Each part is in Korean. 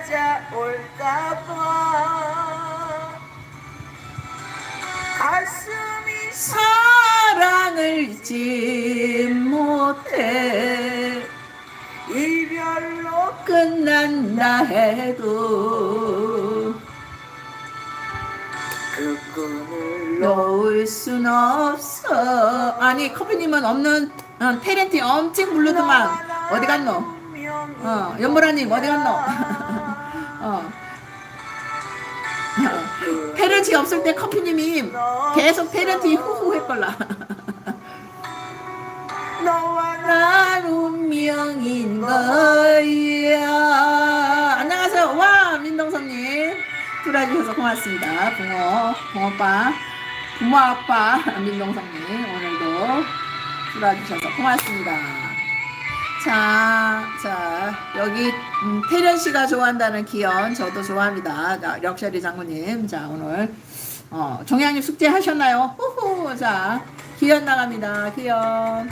찾아올까봐 가슴이 사랑을 잊지 못해 이별로 끝난다 해도 그 꿈을 놓을 순 없어 아니 커피님은 없는 어, 테렌티 엄청 부르더만 어디 갔노? 어 연보라님 어디 갔노? 어. 테렌티 없을 때 커피님이 계속 테렌티 후후 했걸라. 너와 나난 운명인 거야. 안녕하세요. 와 민동선님. 들어와주셔서 고맙습니다. 붕어 붕어빠 부모 아빠 민동선님. 오늘도 들어와주셔서 고맙습니다 자, 자 여기 음, 태련 씨가 좋아한다는 기현 저도 좋아합니다. 자, 력셔리 장군님 자 오늘 어, 종양님 숙제 하셨나요? 후후 자 기현 나갑니다. 기현.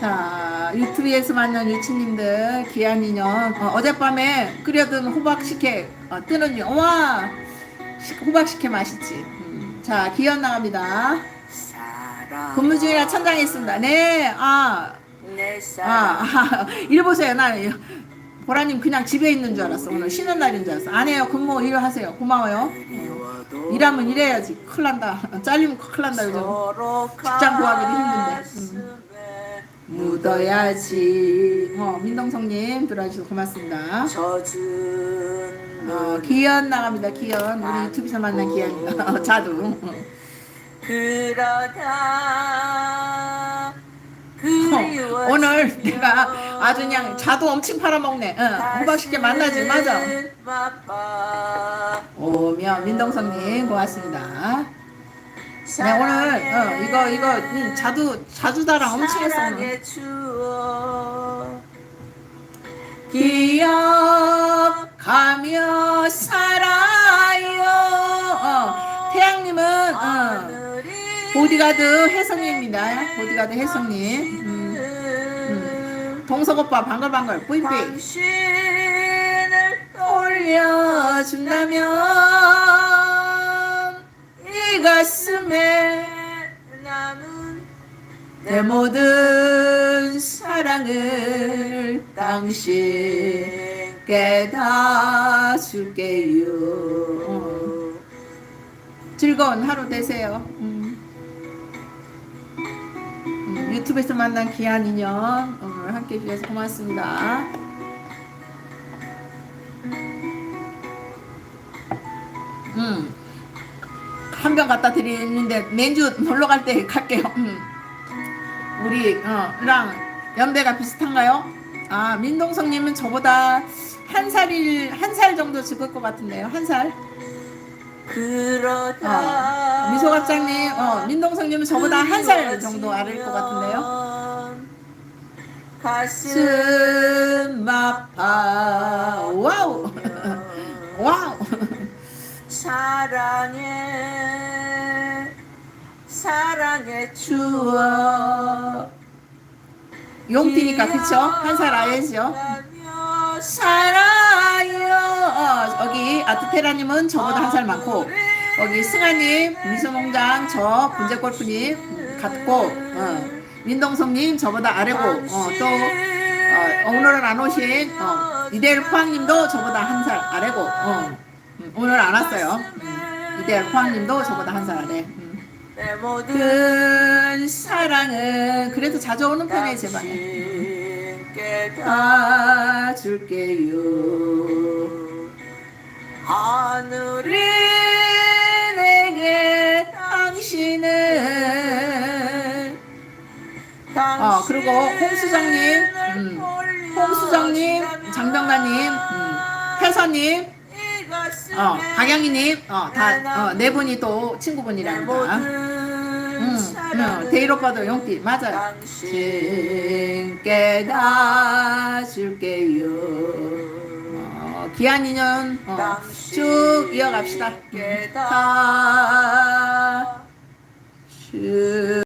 자 유튜브에서 만난 유치님들 귀한 인연. 어, 어젯밤에 끓여둔 호박식혜 어, 뜨는 유- 와! 시- 호박식혜 맛있지. 음, 자 기현 나갑니다. 근무 중이라 천장에 있습니다. 네아. 내 아, 사랑. 아, 이리 보세요. 나 보라님 그냥 집에 있는 줄 알았어. 오늘 쉬는 날인 줄 알았어. 안 해요. 근무 일 하세요. 고마워요. 그리워도 일하면 일해야지. 큰일 난다. 잘리면 큰일 난다 요즘 직장 구하기도 힘든데. 가슴에 묻어야지. 어, 민동성님 들어와주셔서 고맙습니다. 어, 눈 기현 나갑니다. 기현. 우리 유튜브에서 만난. 어, 자두. 어. 그러다 어, 그리워 오늘 내가 아주 그냥 자두 엄청 팔아먹네. 응, 호박식혜 만나지, 맞아. 오면 민동성님 고맙습니다. 네, 오늘 어, 이거 이거 음, 자두 자두다랑 엄청 했어 오늘. 기억하며 보디가드 혜성님입니다. 보디가드 혜성님. 음, 음. 동석 오빠 방글방글 뿌이뿌이 당신을 올려준다면 이 가슴에 남은 내 모든 사랑을 당신께 다 줄게요. 어. 즐거운 하루 되세요. 음. 음, 유튜브에서 만난 귀한 인연 오늘 함께 해주셔서 고맙습니다. 음, 한 병 갖다 드리는데 맨주 놀러 갈 때 갈게요. 음. 우리 어랑 연배가 비슷한가요? 아 민동성님은 저보다 한 살일 한 살 정도 적을 것 같은데요. 한 살. 그러다 어, 미 소갑장님, 어, 민동성님은 저보다 한 살 정도 아래일 것 같은데요. 가슴 아파, 와우, 와우. 사랑해 추억 추워. 용띠니까 그쵸? 한 살 아래죠. 살아요. 어, 여기 아트테라님은 저보다 한 살 많고 여기 승아님, 미소농장, 저 분재골프님 음, 같고 어, 민동성님 저보다 아래고 어, 또 어, 오늘은 안 오신 어, 이대일 포항님도 저보다 한 살 아래고 어, 음, 오늘 안 왔어요. 음, 이대일 포항님도 저보다 한 살 아래. 음. 큰 사랑은 그래도 자주 오는 편이에요 제 방에. 당신께 다 줄게요. 하늘이 어 그리고 홍수장님, 음, 홍수장님, 장병관님, 음, 태선님, 어 박양희님, 어다네 분이 또 친구분이랍니다. 음, 음, 데일 오빠도 용띠 맞아요. 당신께 다 줄게요. 어, 귀한 인연 어, 쭉 이어갑시다. 다 줄.